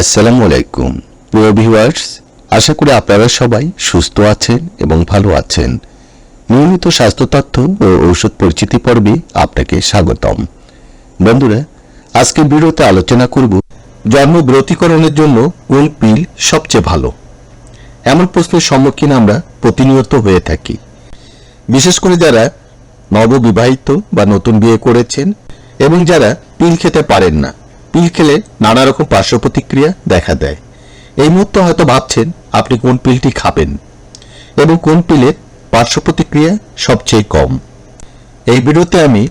আসসালামু আলাইকুম। প্রিয় ভিউয়ার্স, আশা করি আপনারা সবাই সুস্থ আছেন এবং ভালো আছেন। নিয়মিত স্বাস্থ্য তথ্য ও ঔষধ পরিচিতি পর্বে আপনাকে স্বাগতম। বন্ধুরা, আজকের ভিডিওতে আলোচনা করব জন্ম বিরতিকরণের জন্য কোন পিল সবচেয়ে ভালো? এমন প্রশ্নের সম্মুখীন আমরা প্রতিনিয়ত হয়ে থাকি। বিশেষ করে যারা নববিবাহিত বা নতুন বিয়ে করেছেন এবং যারা পিল খেতে পারেন না পিল খেলে নানা রকম পার্শ্ব প্রতিক্রিয়া দেখা দেয়। এই মুহূর্তে হয়তো ভাবছেন, আপনি কোন পিলটি খাবেন এবং কোন পিলের পার্শ্ব প্রতিক্রিয়া সবচেয়ে কম। এই ভিডিওতে আমি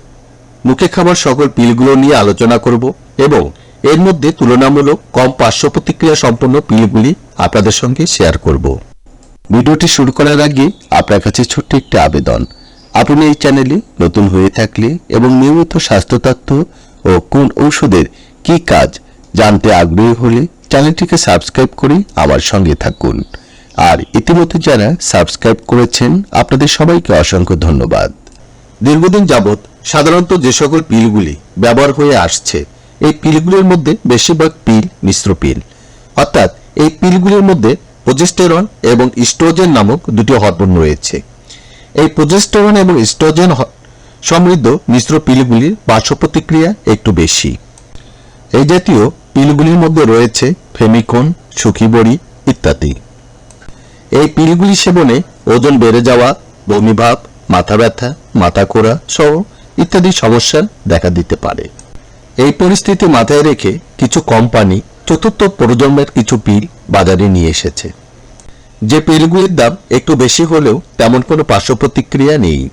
মুখে খাবার সকল পিলগুলো নিয়ে আলোচনা করব এবং এর মধ্যে তুলনামূলক কম পার্শ্ব প্রতিক্রিয়া সম্পন্ন পিলগুলি আপনাদের সঙ্গে শেয়ার করব। ভিডিওটি শুরু করার আগে আপনার কাছে ছোট্ট একটি আবেদন। আপনি এই চ্যানেলে নতুন হয়ে থাকলে এবং নিয়মিত স্বাস্থ্য তথ্য ও কোন ঔষধের কি কাজ? জানতে আগ্রহী হলে চ্যানেলটিকে সাবস্ক্রাইব করে আমার সঙ্গে থাকুন। আর ইতিমধ্যে যারা সাবস্ক্রাইব করেছেন, আপনাদের সবাইকে অসংখ্য ধন্যবাদ। দীর্ঘদিন যাবৎ সাধারণত যে সকল পিলগুলি ব্যবহার হয়ে আসছে, এই পিলগুলির মধ্যে বেশিরভাগ পিল মিশ্র পিল। অর্থাৎ এই পিলগুলির মধ্যে প্রজেস্টেরন এবং ইস্ট্রোজেন নামক দুটি হরমোন রয়েছে। এই প্রজেস্টেরন এবং ইস্ট্রোজেন হ- সমৃদ্ধ মিশ্র পিলগুলির পার্শ্ব প্রতিক্রিয়া একটু বেশি। এই জাতীয় পিলগুলির মধ্যে রয়েছে ফেমিকন সুখিবড়ি ইত্যাদি। এই পিলগুলি সেবনে ওজন বেড়ে যাওয়া বমিভাব মাথা ব্যথা, মাথা কোড়া সহ ইত্যাদি সমস্যা দেখা দিতে পারে। এই পরিস্থিতি মাথায় রেখে কিছু কোম্পানি চতুর্থ প্রজন্মের কিছু পিল বাজারে নিয়ে এসেছে। যে পিলগুলির দাম একটু বেশি হলেও তেমন কোনো পার্শ্ব প্রতিক্রিয়া নেই।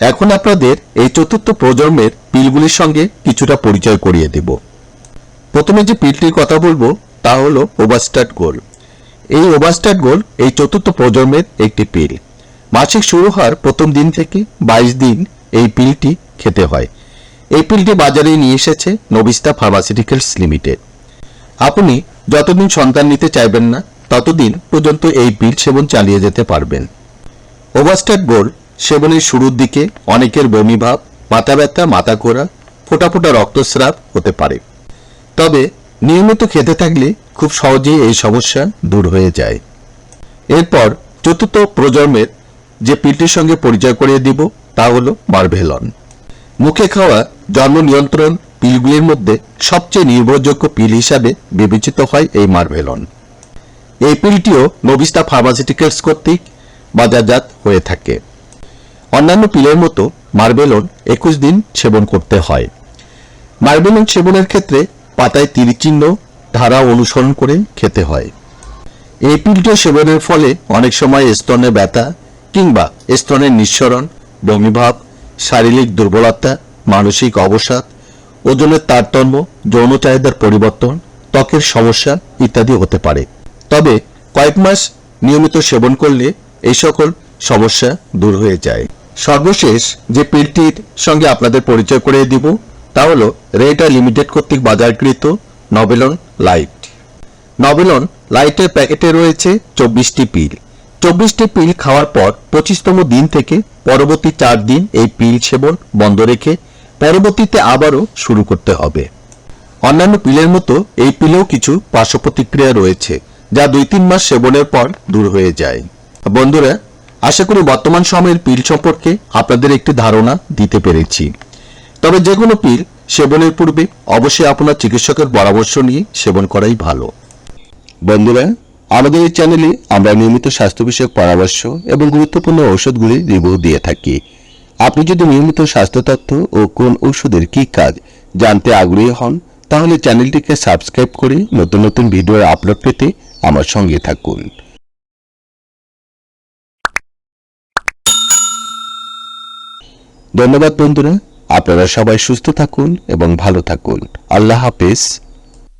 এখন আপনাদের এই চতুর্থ প্রজন্মের পিলগুলির সঙ্গে কিছুটা পরিচয় করিয়ে দেব। প্রথমে যে পিলটির কথা বলব, তা হলো ওভারস্টার্ট গোল। এই ওভারস্টার্ট গোল এই চতুর্থ প্রজন্মের একটি পিল। মাসিক শুরু হওয়ার প্রথম দিন থেকে বাইশ দিন এই পিলটি খেতে হয়। এই পিলটি বাজারে নিয়ে এসেছে নবিস্তা ফার্মাসিউটিক্যালস লিমিটেড। আপনি যতদিন সন্তান নিতে চাইবেন না, ততদিন পর্যন্ত এই পিল সেবন চালিয়ে যেতে পারবেন। ওভারস্টার্ট গোল সেবনের শুরুর দিকে অনেকের বমিভাব মাথা ব্যথা, মাথা ঘোরা, ফোটা ফোটা রক্তস্রাব হতে পারে। তবে নিয়মিত খেতে থাকলে খুব সহজেই এই সমস্যা দূর হয়ে যায়। এরপর চতুর্থ প্রজন্মের যে পিলটির সঙ্গে পরিচয় করিয়ে দিব তা হলো মার্ভেলন। মুখে খাওয়া জন্ম নিয়ন্ত্রণ পিলগুলির মধ্যে সবচেয়ে নির্ভরযোগ্য পিল হিসাবে বিবেচিত হয় এই মার্ভেলন। এই পিলটিও নবিস্তা ফার্মাসিউটিক্যালস কর্তৃক বাজারজাত হয়ে থাকে। অন্যান্য পিলের মতো মার্বেলন একুশ দিন সেবন করতে হয়। মার্বেলন সেবনের ক্ষেত্রে পাতায় তীরচিহ্ন, ধারা অনুসরণ করে খেতে হয়। এই পিলটিও সেবনের ফলে অনেক সময় স্তনে ব্যথা কিংবা স্তনের নিঃসরণ, বমিভাব, শারীরিক দুর্বলতা, মানসিক অবসাদ, ওজনের তারতম্য, যৌন চাহিদার পরিবর্তন, ত্বকের সমস্যা ইত্যাদি হতে পারে। তবে কয়েক মাস নিয়মিত সেবন করলে এই সকল সমস্যা দূর হয়ে যায়। সর্বশেষ যে পিলটির সঙ্গে আপনাদের পরিচয় করে দিব তা হল, রেটা লিমিটেড কর্তৃক বাজারকৃত নবেলন লাইট নবেলন লাইটের প্যাকেটে রয়েছে চব্বিশটি পিল। চব্বিশটি পিল খাওয়ার পর পঁচিশতম দিন থেকে পরবর্তী চার দিন এই পিল সেবন বন্ধ রেখে পরবর্তীতে আবারও শুরু করতে হবে। অন্যান্য পিলের মতো এই পিলেও কিছু পার্শ্ব প্রতিক্রিয়া রয়েছে, যা দুই তিন মাস সেবনের পর দূর হয়ে যায়। বন্ধুরা, আশা করি বর্তমান সময়ের পিল সম্পর্কে আপনাদের একটি ধারণা দিতে পেরেছি। তবে যে কোনো পিল সেবনের পূর্বে অবশ্যই আপনার চিকিৎসকের পরামর্শ নিয়ে সেবন করাই ভালো। বন্ধুরা, আমাদের এই চ্যানেলে আমরা নিয়মিত স্বাস্থ্য বিষয়ক পরামর্শ এবং গুরুত্বপূর্ণ ঔষধগুলি রিভিউ দিয়ে থাকি। আপনি যদি নিয়মিত স্বাস্থ্য তথ্য ও কোন ঔষধের কি কাজ জানতে আগ্রহী হন, তাহলে চ্যানেলটিকে সাবস্ক্রাইব করে নতুন নতুন ভিডিও আপলোড পেতে আমার সঙ্গে থাকুন। ধন্যবাদ বন্ধুরা। আপনারা সবাই সুস্থ থাকুন এবং ভালো থাকুন। আল্লাহ হাফেজ।